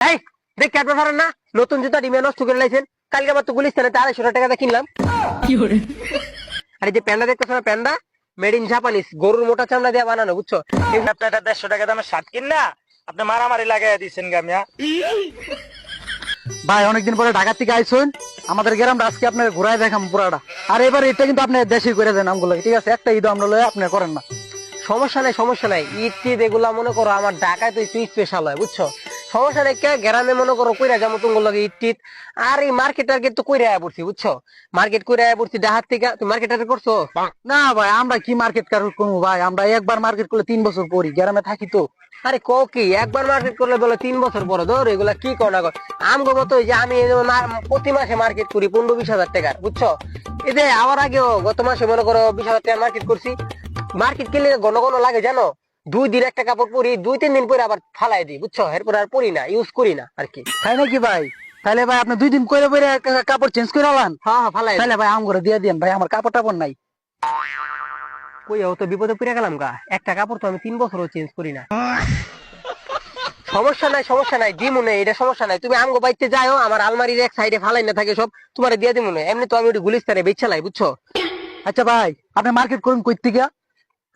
এই দেখ পারেন না? নতুন জুতা ডিমে নষ্ট করে লাইছেন। কালকে আবার তো গুলিস্তানে আড়াইশো টাকা দিয়ে কিনলাম আর এই যে প্যান্ডা দেখতেছ না প্যান্ডা? মেড ইন জাপানিস গরুর মোটা চামড়া দিয়ে বানানো বুঝছ? এই- দেড়শো টাকা শার্ট না আপনি মারামারি লাগাই দিচ্ছেন গামিয়া ভাই অনেকদিন পরে ঢাকা থেকে আইসুন। আমাদের গ্রামটা আজকে আপনার ঘুরাই দেখাম পুরাটা। আর এবার এটা কিন্তু আপনি দেশে করে দেন আমগুলো ঠিক আছে? একটা ঈদ আমরা লয়ে আপনি করেন না। সমস্যা নাই সমস্যা নাই। ঈদ টিদ এগুলা মনে করো আমার ঢাকায় তো একটু স্পেশাল হয় বুঝছ? সমস্যা নাই গ্রামে মনে করো কইরা যাব তুমি লাগে টিদ আর এই মার্কেট টার্গেট তো কইরা আয়া পড়ছি বুঝছ? মার্কেট কইরা আয়া পড়ছি ডাহাত থেকে। তুমি মার্কেট টার্গেট করছ? না ভাই আমরা কি মার্কেট কার করব ভাই? আমরা একবার মার্কেট করলে তিন বছর পরি গ্রামে থাকি তো। আরে কো কি একবার মার্কেট করলে বলে তিন বছর পরে ধর এগুলা কি কনা কর আমগো মতো যে আমি প্রতি মাসে মার্কেট করি পনেরো বিশ হাজার টাকার বুঝছ? এই যে আমার আগেও গত মাসে মনে করো বিশ হাজার টাকা মার্কেট করছি। মার্কেট কিনলে ঘন ঘন লাগে জানো? দুই দিন একটা কাপড় পরি দুই তিন দিন পরে আবার ফালাই দিই বুঝছ? এরপর আর পরি না ইউজ করি না আর কি। তাই নাকি ভাই? তাহলে ভাই আপনি দুই দিন করে পরে কাপড় চেঞ্জ করে আলান। হ্যাঁ হ্যাঁ ফালাই তাহলে ভাই আম করে দিয়ে দিন ভাই আমার কাপড় টাপড় নাই। কই তো বিপদে পড়ে গেলাম গা। একটা কাপড় তো আমি তিন বছরও চেঞ্জ করি না। সমস্যা নাই সমস্যা নাই দিমু নেই এটা সমস্যা নাই। তুমি আমগো বাইতে যাও আমার আলমারির এক সাইডে ফালাই না থাকে সব তোমার দিয়ে দিমু না। এমনি তো আমি ওটি গুলিস্তানে বেচালাই বুঝছ? আচ্ছা ভাই আপনি মার্কেট করুন কই থেকে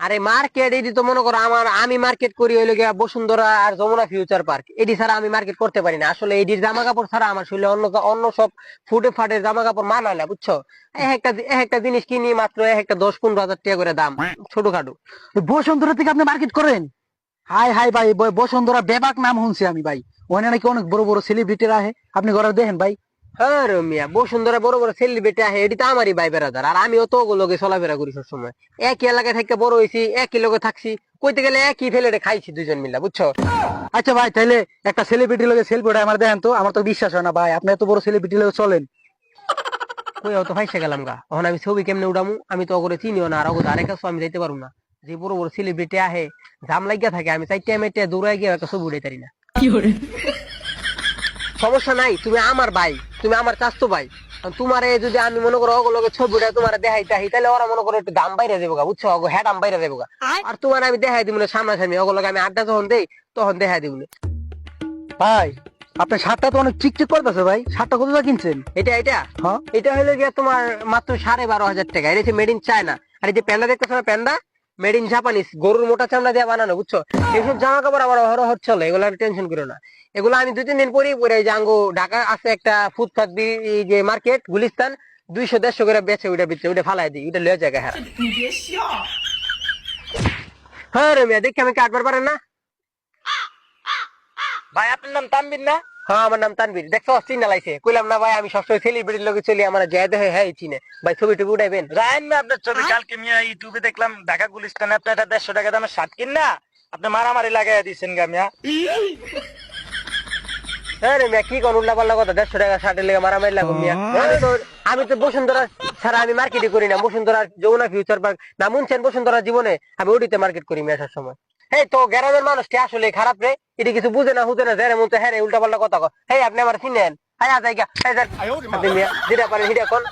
আরে মার্কেট এটি তো মনে করো আমার, আমি মার্কেট করি হইল গিয়া বসুন্ধরা আর যমুনা ফিউচার পার্ক এটি ছাড়া আমি মার্কেট করতে পারি না। আসলে এটির জামা কাপড় ছাড়া আমার শরীরে অন্য অন্য সব ফুটে ফাটে জামা কাপড় মানায় না, বুঝছ? এক একটা এক একটা জিনিস কিনি মাত্র এক একটা দশ পনেরো হাজার টাকা করে দাম, ছোটখাটো। বসুন্ধরা থেকে আপনি মার্কেট করেন? হাই হাই ভাই বসুন্ধরা বেবাক নাম শুনছি আমি ভাই। ওখানে নাকি অনেক বড় বড় সেলিব্রিটিরা আহে। আপনি ঘরে দেখেন ভাই। হ্যাঁ রে মিয়া বসুন্ধরা বড় বড় সেলিব্রিটি আহে, এটি তো আমারই ভাই বেড়াদার আর আমিও তো ওগুলোকে চলাফেরা করি সবসময়। একই এলাকায় থেকে বড় হয়েছি, একই লোকে থাকছি, কইতে গেলে একই ফেলে খাইছি দুজন মিলা, বুঝছ? আচ্ছা ভাই তাহলে একটা সেলিব্রিটি লোকে সেলফি আমার দেখেন তো, আমার তো বিশ্বাস হয় না ভাই, আপনি এত বড় সেলিব্রিটি লোকে চলেন। কই তো ফাইসে গেলাম গা। এখন আমি ছবি কেমনে উড়ামু আমি তো ওগুলো চিনিও না, আর ওগুলো আরেক আমি যাইতে পারব না। যে বড় বড় সেলিব্রিটি আহে জাম লাগিয়া থাকে, আমি চাইতে মেটে দৌড়াই গিয়ে একটা ছবি পারি না। সমস্যা নাই তুমি আমার ভাই তুমি আমার চাস্তো ভাই। তোমার যদি আমি মনে করো ওগুলোকে ছবি উঠে তোমার দেখাই তাহি তাহলে ওরা মনে করো একটু দাম বাইরে দেবো গা বুঝছ? ওগো হ্যাঁ দাম বাইরে দেবো গা। আর তোমার আমি দেখাই দিব না সামনাসামনি ওগুলোকে আমি আড্ডা যখন দেই তখন দেখাই দিব ভাই আপনার শার্টটা তো অনেক চিকচিক করতেছে ভাই শার্টটা কত টাকা কিনছেন? এটা এটা? হ্যাঁ। এটা হলো গিয়া তোমার মাত্র সাড়ে বারো হাজার টাকা এটা মেড ইন চায়না আর এই যে প্যান্ডা দেখতেছো না প্যান্ডা মেড ইন জাপানিস গরুর মোটা চামড়া দিয়ে বানানো, বুঝছ? এইসব জামা কাপড় আমার হর হর চলে এগুলো টেনশন করো না। এগুলো আমি দুই, তিন দিন পরেই পরে যে আঙ্গো, ঢাকা আছে একটা ফুটপাথ যে মার্কেট গুলিস্তান, দুইশো, দেড়শো করে বেচে, ওইটা বেচে, ওইটা ফালাই দিই, ওইটা লয়ে জায়গা হ্যাঁ হ্যাঁ রে মিয়া, দেখি আমি কাটবার পারেন না? ভাই, আপনার নাম তানবির না? হ্যাঁ আমার নাম তানবীর দেখছ? চিনা লাইছে কইলাম না ভাই আমি সবসময় সেলিব্রিটির লোকে চলি আমার জয় দেখে হ্যাঁ চিনে। ভাই ছবি টবি উঠাইবেন? রায়ন না আপনার ছবি কালকে মিয়া ইউটিউবে দেখলাম ঢাকা গুলিস্তানে আপনি একটা দেড়শো টাকা দামের শার্ট কিন না আপনি মারামারি লাগাই দিচ্ছেন গামিয়া হ্যাঁ রে মিয়া কি কোন উল্টা পাল্লা কথা? দেড়শো টাকা ষাটের লেগে মারামারি লাগো মিয়া। আমি তো আমি তো বসুন্ধরা ছাড়া আমি মার্কেটই করি না। বসুন্ধরা যমুনা ফিউচার পার্ক না মুনছেন বসুন্ধরা জীবনে আমি ওটিতে মার্কেট করি মিয়া সব সময় এই তো গ্রামের মানুষটি আসলে খারাপ রে? এটি কিছু বুঝে না হুজে না জেরে মন তো হ্যাঁ উল্টা পাল্টা কথা কয়। হেই আপনি আমার চিনেন? হ্যাঁ আপনি যেটা পারেন হিটা কোন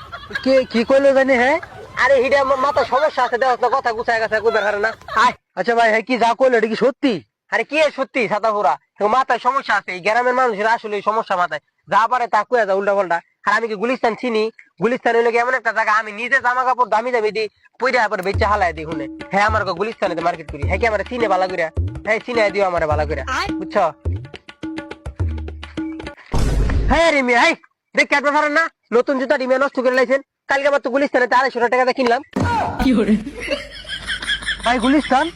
কে কি কইলো জানি হ্যাঁ আরে হিটা মাথা সমস্যা আছে দেখ না কথা গুছায় গেছে কইবার হারে না। আয়। আচ্ছা ভাই হ্যাঁ কি যা কইলো এটা কি সত্যি? আরে কি সত্যি সাতাপুরা মাথায় সমস্যা আছে এই গ্রামের মানুষের আসলে সমস্যা মাথায়। যা পারে তা কুয়া যা উল্টা পাল্টা আর আমি কি গুলিস্তান চিনি? গুলিস্তান হইলে এমন একটা জায়গা আমি নিজে জামা কাপড় দামি দামি দিই পইরা পরে বেচে হালাই দিই হুনে হ্যাঁ আমার গুলিস্তানে মার্কেট করি। হ্যাঁ কি আমার চিনে বালা করিয়া হ্যাঁ চিনে দিও আমার বালা করিয়া বুঝছ? হ্যাঁ রে মিয়া হ্যাঁ দেখ কাটবে পারেন না? নতুন জুতা নষ্ট করে লাইছেন। কালকে আবার তো গুলিস্তানে আড়াইশো টাকা দিয়ে কিনলাম। ভাই গুলিস্তান?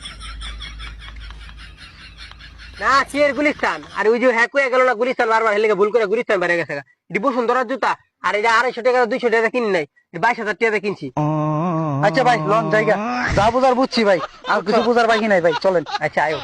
না সিয়ের গুলিস্তান? আর ওই যে হ্যাঁ কুয়ে গেল না গুলিস্তান বারবার হেলে ভুল করে গুলিস্তান বেড়ে গেছে এটি বসুন্ধরার জুতা আর এটা আড়াইশো টাকা দুইশো টাকা কিনি নাই বাইশ হাজার টাকা কিনছি। আচ্ছা ভাই লন জায়গা। যা বুঝার বুঝছি ভাই। আর কিছু বুঝার বাকি নাই ভাই চলেন। আচ্ছা আয়ো।